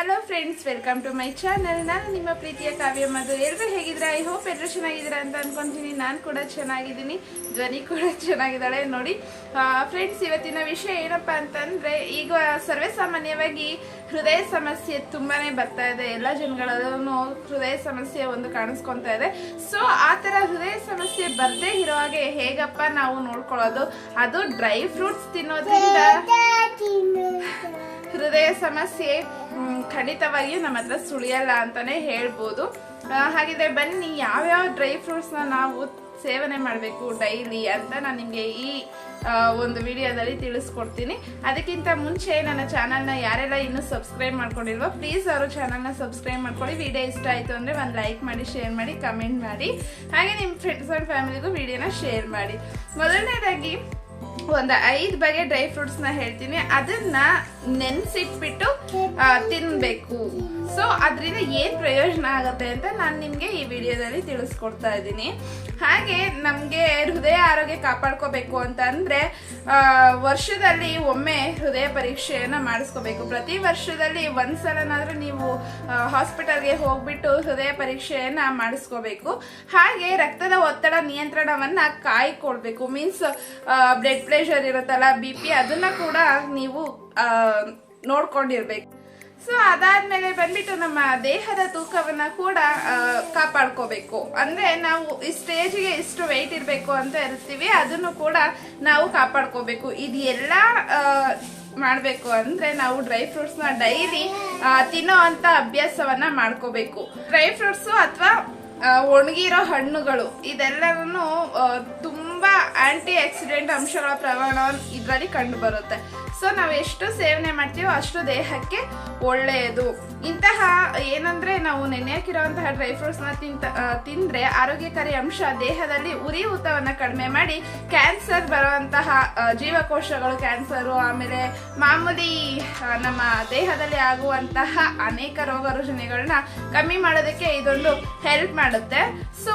Hello friends welcome to my channel ನಾನು ನಿಮ್ಮ ಪ್ರೀತಿಯ ಕಾವ್ಯ ಮಧು. ಎಲ್ಲರೂ ಹೇಗಿದ್ದೀರಾ? ಐ ಹೋಪ್ ಎಲ್ಲರೂ ಚೆನ್ನಾಗಿದ್ದೀರಾ ಅಂತ ಅನ್ಕೊಂತೀನಿ. ನಾನು ಕೂಡ ಚೆನ್ನಾಗಿದ್ದೀನಿ. ಧ್ವನಿ ಕೂಡ ಚೆನ್ನಾಗಿದ್ದಾಳೆ. ನೋಡಿ ಫ್ರೆಂಡ್ಸ್ ಇವತ್ತಿನ ವಿಷಯ ಏನಪ್ಪ ಅಂತಂದ್ರೆ, ಈಗ ಸರ್ವೇ ಸಾಮಾನ್ಯವಾಗಿ ಹೃದಯ ಸಮಸ್ಯೆ ತುಂಬಾನೇ ಬರ್ತಾ ಇದೆ. ಎಲ್ಲ ಜನಗಳಲ್ಲೂ ಹೃದಯ ಸಮಸ್ಯೆ ಒಂದು ಕಾಣಿಸ್ಕೊತಾ ಇದೆ. ಸೊ ಆ ಥರ ಹೃದಯ ಸಮಸ್ಯೆ ಬರದೇ ಇರೋ ಹಾಗೆ ಹೇಗಪ್ಪ ನಾವು ನೋಡ್ಕೊಳ್ಳೋದು? ಅದು ಡ್ರೈ ಫ್ರೂಟ್ಸ್ ತಿನ್ನೋದ್ರಿಂದ. ಹೃದಯ ಸಮಸ್ಯೆ ಖಂಡಿತವಾಗಿಯೂ ನಮ್ಮ ಹತ್ರ ಸುಳಿಯಲ್ಲ ಅಂತಾನೆ ಹೇಳ್ಬೋದು. ಹಾಗಿದ್ರೆ ಬನ್ನಿ, ಯಾವ್ಯಾವ ಡ್ರೈ ಫ್ರೂಟ್ಸ್ನ ನಾವು ಸೇವನೆ ಮಾಡಬೇಕು ಡೈಲಿ ಅಂತ ನಾನು ನಿಮಗೆ ಈ ಒಂದು ವಿಡಿಯೋದಲ್ಲಿ ತಿಳಿಸ್ಕೊಡ್ತೀನಿ. ಅದಕ್ಕಿಂತ ಮುಂಚೆ ನನ್ನ ಚಾನಲ್ನ ಯಾರೆಲ್ಲ ಇನ್ನೂ ಸಬ್ಸ್ಕ್ರೈಬ್ ಮಾಡ್ಕೊಂಡಿಲ್ವೋ ಪ್ಲೀಸ್ ಅವರು ಚಾನಲ್ನ ಸಬ್ಸ್ಕ್ರೈಬ್ ಮಾಡ್ಕೊಳ್ಳಿ. ವಿಡಿಯೋ ಇಷ್ಟ ಆಯಿತು ಅಂದರೆ ಒಂದು ಲೈಕ್ ಮಾಡಿ ಶೇರ್ ಮಾಡಿ ಕಮೆಂಟ್ ಮಾಡಿ. ಹಾಗೆ ನಿಮ್ಮ ಫ್ರೆಂಡ್ಸ್ ಆ್ಯಂಡ್ ಫ್ಯಾಮಿಲಿಗೂ ವಿಡಿಯೋನ ಶೇರ್ ಮಾಡಿ. ಮೊದಲನೇದಾಗಿ ಒಂದು ಐದು ಬಗೆ ಡ್ರೈ ಫ್ರೂಟ್ಸ್ನ ಹೇಳ್ತೀನಿ. ಅದನ್ನ ನೆನೆಸಿಟ್ಬಿಟ್ಟು ತಿನ್ನಬೇಕು ಸೊ ಅದರಿಂದ ಏನು ಪ್ರಯೋಜನ ಆಗುತ್ತೆ ಅಂತ ನಾನು ನಿಮಗೆ ಈ ವಿಡಿಯೋದಲ್ಲಿ ತಿಳಿಸ್ಕೊಡ್ತಾ ಇದ್ದೀನಿ. ಹಾಗೆ ನಮಗೆ ಹೃದಯ ಆರೋಗ್ಯ ಕಾಪಾಡ್ಕೋಬೇಕು ಅಂತ ಅಂದರೆ ವರ್ಷದಲ್ಲಿ ಒಮ್ಮೆ ಹೃದಯ ಪರೀಕ್ಷೆಯನ್ನು ಮಾಡಿಸ್ಕೋಬೇಕು. ಪ್ರತಿ ವರ್ಷದಲ್ಲಿ ಒಂದ್ಸಲನಾದ್ರೂ ನೀವು ಹಾಸ್ಪಿಟಲ್ಗೆ ಹೋಗ್ಬಿಟ್ಟು ಹೃದಯ ಪರೀಕ್ಷೆಯನ್ನು ಮಾಡಿಸ್ಕೋಬೇಕು. ಹಾಗೆ ರಕ್ತದ ಒತ್ತಡ ನಿಯಂತ್ರಣವನ್ನು ಕಾಯ್ಕೊಳ್ಬೇಕು. ಮೀನ್ಸ್ ಬ್ಲಡ್ ಪ್ರೆಷರ್ ಇರುತ್ತಲ್ಲ ಬಿ ಪಿ ಅದನ್ನು ಕೂಡ ನೀವು ನೋಡ್ಕೊಂಡಿರ್ಬೇಕು. ಸೊ ಅದಾದ್ಮೇಲೆ ಬಂದ್ಬಿಟ್ಟು ನಮ್ಮ ದೇಹದ ತೂಕವನ್ನ ಕೂಡ ಕಾಪಾಡ್ಕೋಬೇಕು. ಅಂದ್ರೆ ನಾವು ಈ ಸ್ಟೇಜ್ಗೆ ಇಷ್ಟು ವೆಯ್ಟ್ ಇರಬೇಕು ಅಂತ ಇರ್ತೀವಿ ಅದನ್ನು ಕೂಡ ನಾವು ಕಾಪಾಡ್ಕೋಬೇಕು. ಇದೆಲ್ಲ ಮಾಡಬೇಕು ಅಂದ್ರೆ ನಾವು ಡ್ರೈ ಫ್ರೂಟ್ಸ್ನ ಡೈಲಿ ತಿನ್ನೋ ಅಂತ ಅಭ್ಯಾಸವನ್ನ ಮಾಡ್ಕೋಬೇಕು. ಡ್ರೈ ಫ್ರೂಟ್ಸ್ ಅಥವಾ ಒಣಗಿರೋ ಹಣ್ಣುಗಳು ಇದೆಲ್ಲರೂ ತುಂಬಾ ಆಂಟಿ ಆಕ್ಸಿಡೆಂಟ್ ಅಂಶಗಳ ಪ್ರಮಾಣ ಇದರಲ್ಲಿ ಕಂಡು ಬರುತ್ತೆ. ಸೊ ನಾವು ಎಷ್ಟು ಸೇವನೆ ಮಾಡ್ತೀವೋ ಅಷ್ಟು ದೇಹಕ್ಕೆ ಒಳ್ಳೆಯದು. ಇಂತಹ ಏನಂದ್ರೆ ನಾವು ನೆನೆ ಹಾಕಿರುವಂತಹ ಡ್ರೈ ಫ್ರೂಟ್ಸ್ನ ತಿಂತ ತಿಂದ್ರೆ ಆರೋಗ್ಯಕಾರಿ ಅಂಶ ದೇಹದಲ್ಲಿ ಉರಿಯೂತವನ್ನ ಕಡಿಮೆ ಮಾಡಿ ಕ್ಯಾನ್ಸರ್ ಬರುವಂತಹ ಜೀವಕೋಶಗಳು ಕ್ಯಾನ್ಸರು ಆಮೇಲೆ ಮಾಮೂಲಿ ನಮ್ಮ ದೇಹದಲ್ಲಿ ಆಗುವಂತಹ ಅನೇಕ ರೋಗ ರುಜಿನಗಳನ್ನ ಕಮ್ಮಿ ಮಾಡೋದಕ್ಕೆ ಇದೊಂದು ಹೆಲ್ಪ್ ಮಾಡುತ್ತೆ. ಸೊ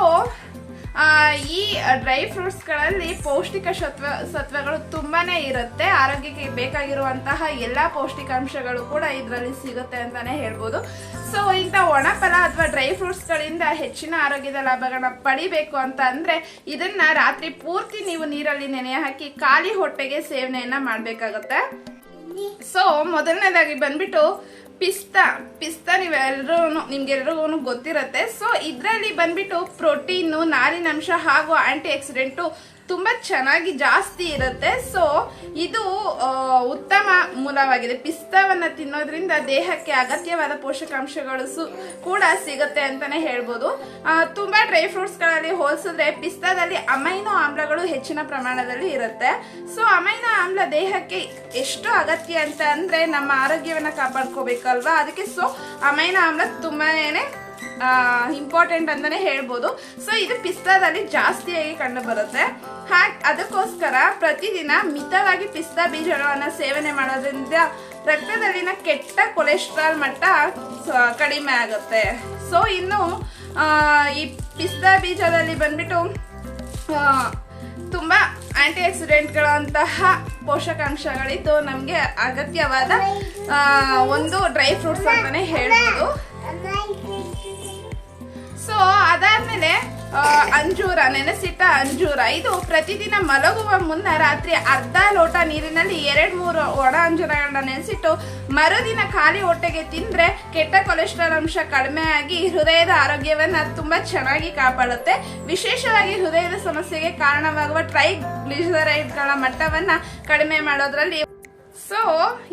ಈ ಡ್ರೈ ಫ್ರೂಟ್ಸ್ಗಳಲ್ಲಿ ಪೌಷ್ಟಿಕ ಸತ್ವ, ಸತ್ವಗಳು ತುಂಬಾ ಇರುತ್ತೆ. ಆರೋಗ್ಯಕ್ಕೆ ಬೇಕಾಗಿರುವಂತಹ ಎಲ್ಲ ಪೌಷ್ಟಿಕಾಂಶಗಳು ಕೂಡ ಇದರಲ್ಲಿ ಸಿಗುತ್ತೆ ಅಂತಾನೆ ಹೇಳ್ಬೋದು. ಸೊ ಇಂಥ ಒಣಫಲ ಅಥವಾ ಡ್ರೈ ಫ್ರೂಟ್ಸ್ಗಳಿಂದ ಹೆಚ್ಚಿನ ಆರೋಗ್ಯದ ಲಾಭಗಳನ್ನ ಪಡಿಬೇಕು ಅಂತ ಅಂದರೆ ಇದನ್ನ ರಾತ್ರಿ ಪೂರ್ತಿ ನೀವು ನೀರಲ್ಲಿ ನೆನೆ ಹಾಕಿ ಖಾಲಿ ಹೊಟ್ಟೆಗೆ ಸೇವನೆಯನ್ನ ಮಾಡಬೇಕಾಗುತ್ತೆ. ಸೊ ಮೊದಲನೇದಾಗಿ ಬಂದ್ಬಿಟ್ಟು ಪಿಸ್ತಾ ಪಿಸ್ತಾ ನೀವೆಲ್ಲರೂ ನಿಮ್ಗೆಲ್ರಿಗೂ ಗೊತ್ತಿರತ್ತೆ. ಸೊ ಇದರಲ್ಲಿ ಬಂದ್ಬಿಟ್ಟು ಪ್ರೋಟೀನು ನಾರಿನಂಶ ಹಾಗೂ ಆಂಟಿ ಆಕ್ಸಿಡೆಂಟು ತುಂಬಾ ಚೆನ್ನಾಗಿ ಜಾಸ್ತಿ ಇರುತ್ತೆ. ಸೊ ಇದು ಉತ್ತಮ ಮೂಲವಾಗಿದೆ. ಪಿಸ್ತಾವನ್ನ ತಿನ್ನೋದ್ರಿಂದ ದೇಹಕ್ಕೆ ಅಗತ್ಯವಾದ ಪೋಷಕಾಂಶಗಳು ಸು, ಕೂಡ ಸಿಗುತ್ತೆ ಅಂತಾನೆ ಹೇಳ್ಬೋದು. ತುಂಬ ಡ್ರೈ ಫ್ರೂಟ್ಸ್ಗಳಲ್ಲಿ ಹೋಲಿಸಿದ್ರೆ ಪಿಸ್ತಾದಲ್ಲಿ ಅಮೈನೋ ಆಮ್ಲಗಳು ಹೆಚ್ಚಿನ ಪ್ರಮಾಣದಲ್ಲಿ ಇರುತ್ತೆ. ಸೊ ಅಮೈನೋ ಆಮ್ಲ ದೇಹಕ್ಕೆ ಎಷ್ಟು ಅಗತ್ಯ ಅಂತ ಅಂದರೆ ನಮ್ಮ ಆರೋಗ್ಯವನ್ನ ಕಾಪಾಡ್ಕೋಬೇಕಲ್ವಾ ಅದಕ್ಕೆ ಸೊ ಅಮೈನ ಆಮ್ಲ ತುಂಬಾನೇ ಇಂಪಾರ್ಟೆಂಟ್ ಅಂತಾನೆ ಹೇಳ್ಬೋದು. ಸೊ ಇದು ಪಿಸ್ತಾದಲ್ಲಿ ಜಾಸ್ತಿಯಾಗಿ ಕಂಡು ಬರುತ್ತೆ. ಹಾಗೆ, ಅದಕ್ಕೋಸ್ಕರ ಪ್ರತಿದಿನ ಮಿತವಾಗಿ ಪಿಸ್ತಾ ಬೀಜಗಳನ್ನು ಸೇವನೆ ಮಾಡೋದ್ರಿಂದ ರಕ್ತದಲ್ಲಿನ ಕೆಟ್ಟ ಕೊಲೆಸ್ಟ್ರಾಲ್ ಮಟ್ಟ ಕಡಿಮೆ ಆಗುತ್ತೆ. ಸೊ ಇನ್ನು ಈ ಪಿಸ್ತಾ ಬೀಜದಲ್ಲಿ ಬಂದ್ಬಿಟ್ಟು ತುಂಬಾ ಆಂಟಿ ಆಕ್ಸಿಡೆಂಟ್ಗಳಂತಹ ಪೋಷಕಾಂಶಗಳಿದ್ದು ನಮಗೆ ಅಗತ್ಯವಾದ ಒಂದು ಡ್ರೈ ಫ್ರೂಟ್ಸ್ ಅಂತಾನೆ ಹೇಳ್ಬೋದು. ಸೊ ಅದಾದ್ಮೇಲೆ ಅಂಜೂರ, ನೆನೆಸಿಟ್ಟ ಅಂಜೂರ. ಇದು ಪ್ರತಿದಿನ ಮಲಗುವ ಮುನ್ನ ರಾತ್ರಿ ಅರ್ಧ ಲೋಟ ನೀರಿನಲ್ಲಿ ಎರಡ್ ಮೂರು ಒಣ ಅಂಜೂರಗಳನ್ನ ನೆನೆಸಿಟ್ಟು ಮರುದಿನ ಖಾಲಿ ಹೊಟ್ಟೆಗೆ ತಿಂದ್ರೆ ಕೆಟ್ಟ ಕೊಲೆಸ್ಟ್ರಾಲ್ ಅಂಶ ಕಡಿಮೆ ಆಗಿ ಹೃದಯದ ಆರೋಗ್ಯವನ್ನ ತುಂಬಾ ಚೆನ್ನಾಗಿ ಕಾಪಾಡುತ್ತೆ. ವಿಶೇಷವಾಗಿ ಹೃದಯದ ಸಮಸ್ಯೆಗೆ ಕಾರಣವಾಗುವ ಟ್ರೈಗ್ಲಿಸರೈಡ್ಗಳ ಮಟ್ಟವನ್ನ ಕಡಿಮೆ ಮಾಡೋದ್ರಲ್ಲಿ ಸೊ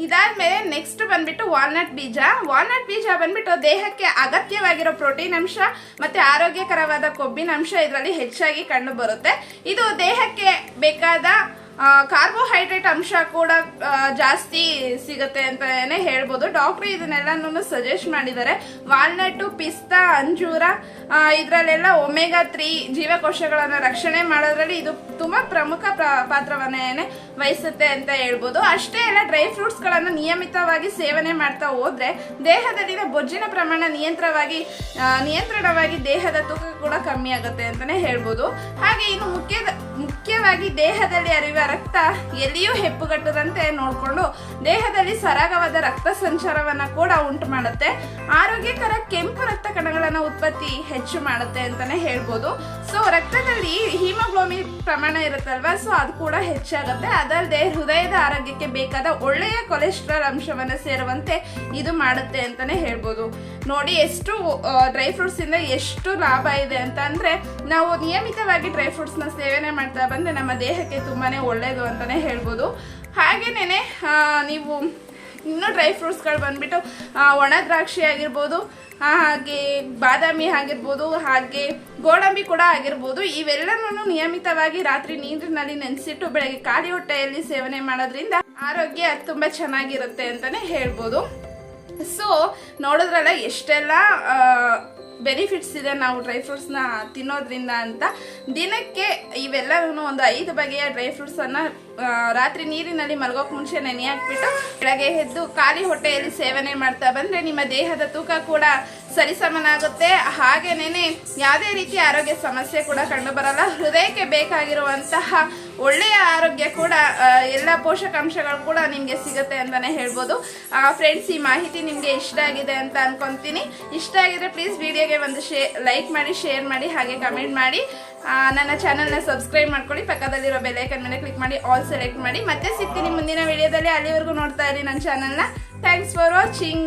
ಇದಾದ್ಮೇಲೆ ನೆಕ್ಸ್ಟ್ ಬಂದ್ಬಿಟ್ಟು ವಾಲ್ನಟ್ ಬೀಜ. ವಾಲ್ನಟ್ ಬೀಜ ಬಂದ್ಬಿಟ್ಟು ದೇಹಕ್ಕೆ ಅಗತ್ಯವಾಗಿರೋ ಪ್ರೋಟೀನ್ ಅಂಶ ಮತ್ತೆ ಆರೋಗ್ಯಕರವಾದ ಕೊಬ್ಬಿನ ಅಂಶ ಇದರಲ್ಲಿ ಹೆಚ್ಚಾಗಿ ಕಂಡು ಬರುತ್ತೆ. ಇದು ದೇಹಕ್ಕೆ ಬೇಕಾದ ಕಾರ್ಬೋಹೈಡ್ರೇಟ್ ಅಂಶ ಕೂಡ ಜಾಸ್ತಿ ಸಿಗುತ್ತೆ ಅಂತಾನೆ ಹೇಳ್ಬೋದು. ಡಾಕ್ಟರ್ ಇದನ್ನೆಲ್ಲನೂ ಸಜೆಸ್ಟ್ ಮಾಡಿದ್ದಾರೆ. ವಾಲ್ನಟ್ಟು ಪಿಸ್ತಾ, ಅಂಜೂರ ಇದರಲ್ಲೆಲ್ಲ ಒಮೆಗಾ ತ್ರೀ ಜೀವಕೋಶಗಳನ್ನು ರಕ್ಷಣೆ ಮಾಡೋದ್ರಲ್ಲಿ ಇದು ತುಂಬಾ ಪ್ರಮುಖ ಪ್ರ- ಪಾತ್ರವನ್ನೇ ವಹಿಸುತ್ತೆ ಅಂತ ಹೇಳ್ಬೋದು. ಅಷ್ಟೇ ಅಲ್ಲ ಡ್ರೈ ಫ್ರೂಟ್ಸ್ ಗಳನ್ನ ನಿಯಮಿತವಾಗಿ ಸೇವನೆ ಮಾಡ್ತಾ ಹೋದ್ರೆ ದೇಹದಲ್ಲಿನ ಬೊಜ್ಜಿನ ಪ್ರಮಾಣ ನಿಯಂತ್ರವಾಗಿ ನಿಯಂತ್ರಣವಾಗಿ ದೇಹದ ತೂಕ ಕೂಡ ಕಮ್ಮಿ ಆಗುತ್ತೆ ಅಂತಾನೆ ಹೇಳ್ಬೋದು. ಹಾಗೆ ಇನ್ನು ಮುಖ್ಯದ, ಮುಖ್ಯವಾಗಿ ದೇಹದಲ್ಲಿ ಅರಿವ ರಕ್ತ ಎಲ್ಲಿಯೂ ಹೆಪ್ಪುಗಟ್ಟದಂತೆ ನೋಡಿಕೊಂಡು ದೇಹದಲ್ಲಿ ಸರಾಗವಾದ ರಕ್ತ ಸಂಚಾರವನ್ನ ಕೂಡ ಉಂಟು ಮಾಡುತ್ತೆ. ಆರೋಗ್ಯಕರ ಕೆಂಪು ರಕ್ತ ಕಣಗಳನ್ನ ಉತ್ಪತ್ತಿ ಹೆಚ್ಚು ಮಾಡುತ್ತೆ ಅಂತಾನೆ ಹೇಳ್ಬೋದು. ಸೊ ರಕ್ತದಲ್ಲಿ ಹಿಮೋಗ್ಲೋಬಿನ್ ಪ್ರಮಾಣ ಇರುತ್ತಲ್ವಾ? ಸೊ ಅದು ಕೂಡ ಹೆಚ್ಚಾಗುತ್ತೆ. ಅದಲ್ಲದೆ ಹೃದಯದ ಆರೋಗ್ಯಕ್ಕೆ ಬೇಕಾದ ಒಳ್ಳೆಯ ಕೊಲೆಸ್ಟ್ರಾಲ್ ಅಂಶವನ್ನು ಸೇರುವಂತೆ ಇದು ಮಾಡುತ್ತೆ ಅಂತಾನೆ ಹೇಳ್ಬೋದು. ನೋಡಿ, ಎಷ್ಟು ಡ್ರೈ ಫ್ರೂಟ್ಸ್ ಇಂದ ಎಷ್ಟು ಲಾಭ ಇದೆ ಅಂತ ಅಂದ್ರೆ ನಾವು ನಿಯಮಿತವಾಗಿ ಡ್ರೈ ಫ್ರೂಟ್ಸ್ನ ಸೇವನೆ ಮಾಡ್ತಾ ಬಂದ್ರೆ ನಮ್ಮ ದೇಹಕ್ಕೆ ತುಂಬಾನೇ ಒಳ್ಳೇದು ಅಂತಾನೆ ಹೇಳ್ಬೋದು. ಹಾಗೇನೆ ನೀವು ಇನ್ನು ಡ್ರೈ ಫ್ರೂಟ್ಸ್ಗಳು ಬಂದ್ಬಿಟ್ಟು ಒಣ ದ್ರಾಕ್ಷಿ ಆಗಿರ್ಬೋದು ಹಾಗೆ ಬಾದಾಮಿ ಆಗಿರ್ಬೋದು, ಹಾಗೆ ಗೋಡಂಬಿ ಕೂಡ ಆಗಿರ್ಬೋದು ಇವೆಲ್ಲವನ್ನು ನಿಯಮಿತವಾಗಿ ರಾತ್ರಿ ನೀರಿನಲ್ಲಿ ನೆನೆಸಿಟ್ಟು ಬೆಳಗ್ಗೆ ಖಾಲಿ ಹೊಟ್ಟೆಯಲ್ಲಿ ಸೇವನೆ ಮಾಡೋದ್ರಿಂದ ಆರೋಗ್ಯ ತುಂಬ ಚೆನ್ನಾಗಿರುತ್ತೆ ಅಂತಲೇ ಹೇಳ್ಬೋದು. ಸೊ ನೋಡಿದ್ರಲ್ಲ ಎಷ್ಟೆಲ್ಲ ಬೆನಿಫಿಟ್ಸ್ ಇದೆ ನಾವು ಡ್ರೈ ಫ್ರೂಟ್ಸ್ನ ತಿನ್ನೋದ್ರಿಂದ ಅಂತ. ದಿನಕ್ಕೆ ಇವೆಲ್ಲವೂ ಒಂದು ಐದು ಬಗೆಯ ಡ್ರೈ ಫ್ರೂಟ್ಸನ್ನು ರಾತ್ರಿ ನೀರಿನಲ್ಲಿ ಮಲಗೋಕ್ ಮುಂಚೆ ನೆನೆ ಹಾಕ್ಬಿಟ್ಟು ಬೆಳಗ್ಗೆ ಎದ್ದು ಖಾಲಿ ಹೊಟ್ಟೆಯಲ್ಲಿ ಸೇವನೆ ಮಾಡ್ತಾ ಬಂದರೆ ನಿಮ್ಮ ದೇಹದ ತೂಕ ಕೂಡ ಸರಿಸಮನಾಗುತ್ತೆ. ಹಾಗೇನೇನೆ ಯಾವುದೇ ರೀತಿಯ ಆರೋಗ್ಯ ಸಮಸ್ಯೆ ಕೂಡ ಕಂಡು ಬರಲ್ಲ. ಹೃದಯಕ್ಕೆ ಬೇಕಾಗಿರುವಂತಹ ಒಳ್ಳೆಯ ಆರೋಗ್ಯ ಕೂಡ ಎಲ್ಲ ಪೋಷಕಾಂಶಗಳು ಕೂಡ ನಿಮಗೆ ಸಿಗುತ್ತೆ ಅಂತಾನೆ ಹೇಳ್ಬೋದು. ಫ್ರೆಂಡ್ಸ್ ಈ ಮಾಹಿತಿ ನಿಮಗೆ ಇಷ್ಟ ಆಗಿದೆ ಅಂತ ಅನ್ಕೊಂತೀನಿ. ಇಷ್ಟ ಆಗಿದ್ರೆ ಪ್ಲೀಸ್ ವಿಡಿಯೋಗೆ ಒಂದು ಶೇ ಲೈಕ್ ಮಾಡಿ ಶೇರ್ ಮಾಡಿ, ಹಾಗೆ ಕಮೆಂಟ್ ಮಾಡಿ. ನನ್ನ ಚಾನಲ್ನ ಸಬ್ಸ್ಕ್ರೈಬ್ ಮಾಡ್ಕೊಳ್ಳಿ. ಪಕ್ಕದಲ್ಲಿರೋ ಬೆಲೈಕನ್ ಮೇಲೆ ಕ್ಲಿಕ್ ಮಾಡಿ ಆಲ್ ಸೆಲೆಕ್ಟ್ ಮಾಡಿ. ಮತ್ತೆ ಸಿಗ್ತೀನಿ ಮುಂದಿನ ವಿಡಿಯೋದಲ್ಲಿ. ಅಲ್ಲಿವರೆಗೂ ನೋಡ್ತಾ ಇರಿ ನನ್ನ ಚಾನಲ್ನ ಥ್ಯಾಂಕ್ಸ್ ಫಾರ್ ವಾಚಿಂಗ್